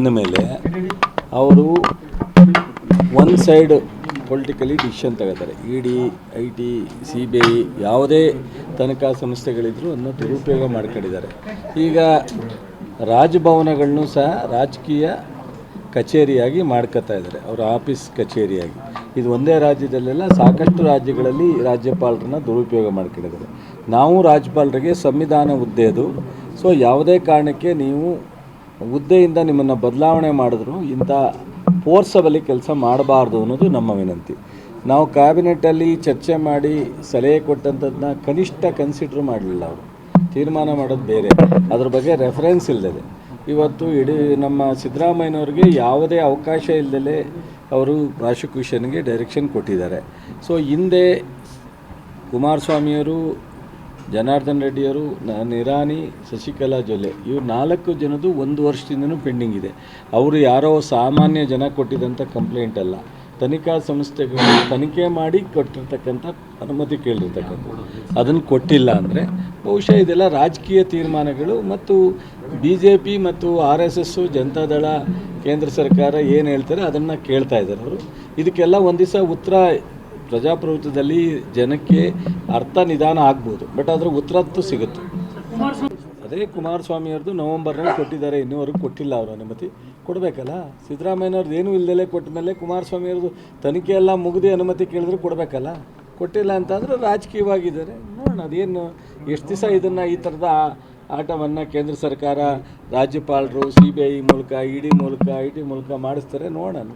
ಮೇಲೆ ಅವರು one side politically decision ತಗೋತಾರೆ. E D I T C B I ಯಾವುದೇ ತನಿಖಾ ಸಂಸ್ಥೆಗಳಿದ್ರು ಅದನ್ನು ದುರುಪಯೋಗ ಮಾಡ್ಕೊಂಡಿದ್ದಾರೆ. ಈಗ ರಾಜಭವನಗಳನ್ನು ಸಹ ರಾಜಕೀಯ ಕಚೇರಿಯಾಗಿ ಮಾಡ್ಕೋತಾ ಇದ್ದಾರೆ. ಅವರ ಆಫೀಸ್ ಕಚೇರಿಯಾಗಿ. ಇದು ಒಂದೇ ರಾಜ್ಯದಲ್ಲೆಲ್ಲ ಸಾಕಷ್ಟು ರಾಜ್ಯಗಳಲ್ಲಿ ರಾಜ್ಯಪಾಲರನ್ನ ದುರುಪಯೋಗ ಮಾಡ್ಕೊಂಡಿದ್ದಾರೆ. ನಾವು ರಾಜ್ಯಪಾಲರಿಗೆ ಸಂವಿಧಾನ ಹುದ್ದೆ ಅದು ಸೊ ಯಾವುದೇ ಕಾರಣಕ್ಕೆ ನೀವು ಹುದ್ದೆಯಿಂದ ನಿಮ್ಮನ್ನು ಬದಲಾವಣೆ ಮಾಡಿದ್ರು, ಇಂಥ ಫೋರ್ಸಬಲಿ ಕೆಲಸ ಮಾಡಬಾರ್ದು ಅನ್ನೋದು ನಮ್ಮ ವಿನಂತಿ. ನಾವು ಕ್ಯಾಬಿನೆಟ್ಟಲ್ಲಿ ಚರ್ಚೆ ಮಾಡಿ ಸಲಹೆ ಕೊಟ್ಟಂಥದ್ದನ್ನ ಕನಿಷ್ಠ ಕನ್ಸಿಡ್ರ್ ಮಾಡಲಿಲ್ಲ ಅವರು. ತೀರ್ಮಾನ ಮಾಡೋದು ಬೇರೆ. ಅದ್ರ ಬಗ್ಗೆ ರೆಫರೆನ್ಸ್ ಇಲ್ಲದೆ ಇವತ್ತು ಇಡೀ ನಮ್ಮ ಸಿದ್ದರಾಮಯ್ಯನವ್ರಿಗೆ ಯಾವುದೇ ಅವಕಾಶ ಇಲ್ಲದೆ ಅವರು ಪ್ರಾಸಿಕ್ಯೂಷನ್ಗೆ ಡೈರೆಕ್ಷನ್ ಕೊಟ್ಟಿದ್ದಾರೆ. ಸೊ ಹಿಂದೆ ಕುಮಾರಸ್ವಾಮಿಯವರು ಜನಾರ್ದನ್ ರೆಡ್ಡಿಯವರು ನಿರಾನಿ ಶಶಿಕಲಾ ಜೊಲ್ಲೆ. ಇವ್ರು ನಾಲ್ಕು ಜನದು ಒಂದು ವರ್ಷದಿಂದನೂ ಪೆಂಡಿಂಗ್ ಇದೆ. ಅವರು ಯಾರೋ ಸಾಮಾನ್ಯ ಜನ ಕೊಟ್ಟಿದ್ದಂಥ ಕಂಪ್ಲೇಂಟ್ ಅಲ್ಲ. ತನಿಖಾ ಸಂಸ್ಥೆಗಳು ತನಿಖೆ ಮಾಡಿ ಕೊಟ್ಟಿರ್ತಕ್ಕಂಥ ಅನುಮತಿ ಕೇಳಿರ್ತಕ್ಕಂಥ ಅದನ್ನು ಕೊಟ್ಟಿಲ್ಲ ಅಂದರೆ ಬಹುಶಃ ಇದೆಲ್ಲ ರಾಜಕೀಯ ತೀರ್ಮಾನಗಳು ಮತ್ತು ಬಿ ಜೆ ಪಿ ಮತ್ತು ಆರ್ ಎಸ್ ಎಸ್ಸು ಜನತಾದಳ ಕೇಂದ್ರ ಸರ್ಕಾರ ಏನು ಹೇಳ್ತಾರೆ ಅದನ್ನು ಕೇಳ್ತಾ ಇದ್ದಾರೆ ಅವರು. ಇದಕ್ಕೆಲ್ಲ ಒಂದು ದಿವಸ ಉತ್ತರ ಪ್ರಜಾಪ್ರಭುತ್ವದಲ್ಲಿ ಜನಕ್ಕೆ ಅರ್ಥ ನಿಧಾನ ಆಗ್ಬೋದು. ಬಟ್ ಆದರೆ ಉತ್ತರತ್ತು ಸಿಗುತ್ತೆ. ಅದೇ ಕುಮಾರಸ್ವಾಮಿ ಅವ್ರದ್ದು ನವಂಬರ್ನಲ್ಲಿ ಕೊಟ್ಟಿದ್ದಾರೆ. ಇನ್ನೂವರೆಗೂ ಕೊಟ್ಟಿಲ್ಲ ಅವರು ಅನುಮತಿ. ಕೊಡಬೇಕಲ್ಲ? ಸಿದ್ದರಾಮಯ್ಯನವ್ರದ್ದು ಏನೂ ಇಲ್ಲದಲೇ ಕೊಟ್ಟ ಮೇಲೆ ಕುಮಾರಸ್ವಾಮಿ ಅವ್ರದ್ದು ತನಿಖೆ ಎಲ್ಲ ಮುಗಿದು ಅನುಮತಿ ಕೇಳಿದ್ರೆ ಕೊಡಬೇಕಲ್ಲ? ಕೊಟ್ಟಿಲ್ಲ ಅಂತಂದ್ರೆ ರಾಜಕೀಯವಾಗಿದ್ದಾರೆ. ನೋಡೋಣ, ಅದೇನು ಎಷ್ಟು ದಿವಸ ಇದನ್ನು ಈ ಥರದ ಆಟವನ್ನು ಕೇಂದ್ರ ಸರ್ಕಾರ, ರಾಜ್ಯಪಾಲರು ಸಿ ಬಿ ಐ ಮೂಲಕ ಇ ಡಿ ಮೂಲಕ ಐ ಟಿ ಮೂಲಕ ಮಾಡಿಸ್ತಾರೆ ನೋಡೋಣ.